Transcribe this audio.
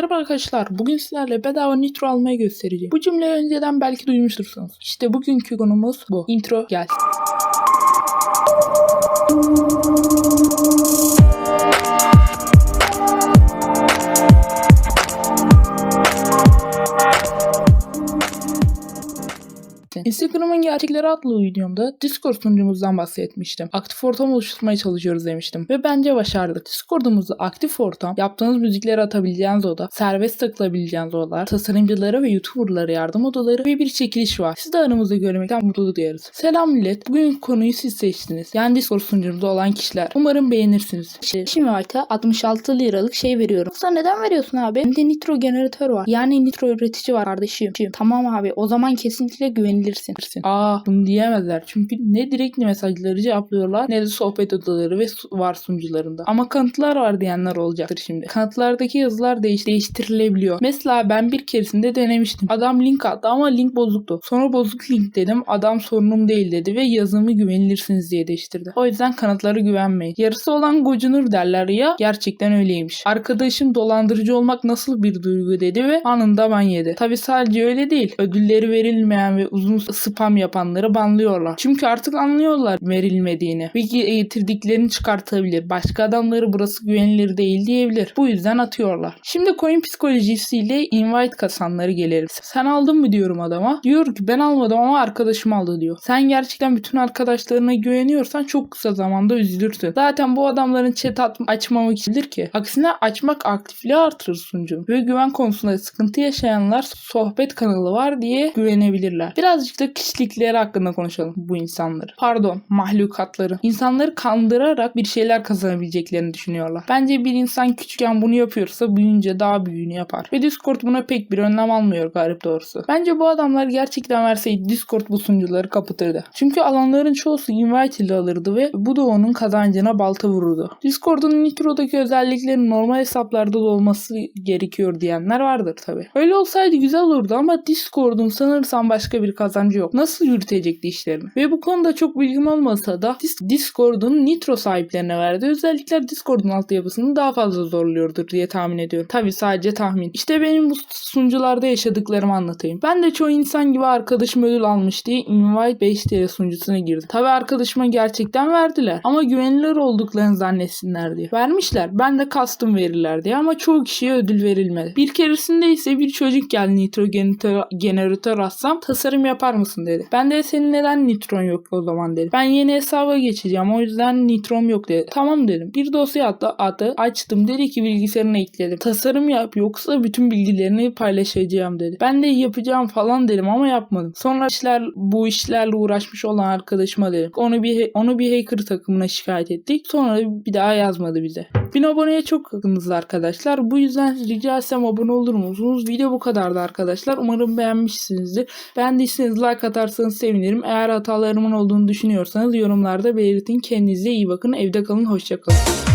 Merhaba arkadaşlar. Bugün sizlerle bedava nitro almayı göstereceğim. Bu cümleyi önceden belki duymuştursunuz. İşte bugünkü konumuz bu. Intro gelsin. Instagram'ın gerçekleri adlı videomda Discord sunucumuzdan bahsetmiştim. Aktif ortam oluşturmaya çalışıyoruz demiştim. Ve bence başardık. Discord'umuzda aktif ortam, yaptığınız müzikleri atabileceğiniz oda, serbest takılabileceğiniz odalar, tasarımcılara ve YouTuber'lara yardım odaları ve bir çekiliş var. Siz de aramızda görmekten mutluluk duyarız. Selam millet. Bugün konuyu siz seçtiniz. Yani Discord sunucumuzda olan kişiler. Umarım beğenirsiniz. Şimdi Ayta 66 liralık şey veriyorum. Sen neden veriyorsun abi? Hem de nitro generatör var. Yani nitro üretici var kardeşim. Tamam abi o zaman kesinlikle güvenilirsin. Aa bunu diyemezler. Çünkü ne direkt mesajları cevaplıyorlar ne de sohbet odaları ve var sunucularında. Ama kanıtlar var diyenler olacaktır şimdi. Kanıtlardaki yazılar değiş değiştirilebiliyor. Mesela ben bir keresinde denemiştim. Adam link attı ama link bozuktu. Sonra bozuk link dedim. Adam sorunum değil dedi ve yazımı güvenilirsiniz diye değiştirdi. O yüzden kanıtlara güvenmeyin. Yarısı olan gocunur derler ya. Gerçekten öyleymiş. Arkadaşım dolandırıcı olmak nasıl bir duygu dedi ve anında ban yedi. Tabi sadece öyle değil. Ödülleri verilmeyen ve uzun spam yapanları banlıyorlar. Çünkü artık anlıyorlar verilmediğini. Ve ge- getirdiklerini çıkartabilir. Başka adamları burası güvenilir değil diyebilir. Bu yüzden atıyorlar. Şimdi coin psikolojisiyle invite kasanları gelelim. Sen aldın mı diyorum adama. Diyor ki ben almadım ama arkadaşım aldı diyor. Sen gerçekten bütün arkadaşlarına güveniyorsan çok kısa zamanda üzülürsün. Zaten bu adamların chat at- açmamak içindir ki. Aksine açmak aktifliği artırır sunucunun. Ve güven konusunda sıkıntı yaşayanlar sohbet kanalı var diye güvenebilirler. Birazcık da kişilikleri hakkında konuşalım bu insanları. Pardon mahlukatları. İnsanları kandırarak bir şeyler kazanabileceklerini düşünüyorlar. Bence bir insan küçükken bunu yapıyorsa büyüyünce daha büyüğünü yapar. Ve Discord buna pek bir önlem almıyor garip doğrusu. Bence bu adamlar gerçekten verseydi Discord bu sunucuları kapatırdı. Çünkü alanların çoğusu invite ile alırdı ve bu da onun kazancına balta vururdu. Discord'un Nitro'daki özelliklerin normal hesaplarda da olması gerekiyor diyenler vardır tabi. Öyle olsaydı güzel olurdu ama Discord'un sanırsam başka bir kazancı yok. Nasıl yürütecekti işlerini? Ve bu konuda çok bilgim olmasa da Dis- Discord'un Nitro sahiplerine verdiği özellikler Discord'un altyapısını daha fazla zorluyordur diye tahmin ediyorum. Tabi sadece tahmin. İşte benim bu sunucularda yaşadıklarımı anlatayım. Ben de çoğu insan gibi arkadaşım ödül almış diye Invite 5 TL sunucusuna girdim. Tabi arkadaşıma gerçekten verdiler. Ama güvenilir olduklarını zannetsinler diye. Vermişler. Ben de custom verirler diye ama çoğu kişiye ödül verilmedi. Bir keresinde ise bir çocuk geldi nitro generatör atsam tasarım yapar mısın dedi. Ben de senin neden nitron yok o zaman dedim. Ben yeni hesaba geçeceğim o yüzden nitrom yok dedi. Tamam dedim. Bir dosya attı, attı açtım dedi ki bilgisayarına ekledim. Tasarım yap yoksa bütün bilgilerini paylaşacağım dedi. Ben de yapacağım falan dedim ama yapmadım. Sonra işler bu işlerle uğraşmış olan arkadaşıma dedim. Onu bir onu bir hacker takımına şikayet ettik. Sonra bir daha yazmadı bize. Bin aboneye çok yakınız arkadaşlar. Bu yüzden rica etsem abone olur musunuz? Video bu kadardı arkadaşlar. Umarım beğenmişsinizdir. Beğendiyseniz like atarsanız sevinirim. Eğer hatalarımın olduğunu düşünüyorsanız yorumlarda belirtin. Kendinize iyi bakın. Evde kalın. Hoşçakalın.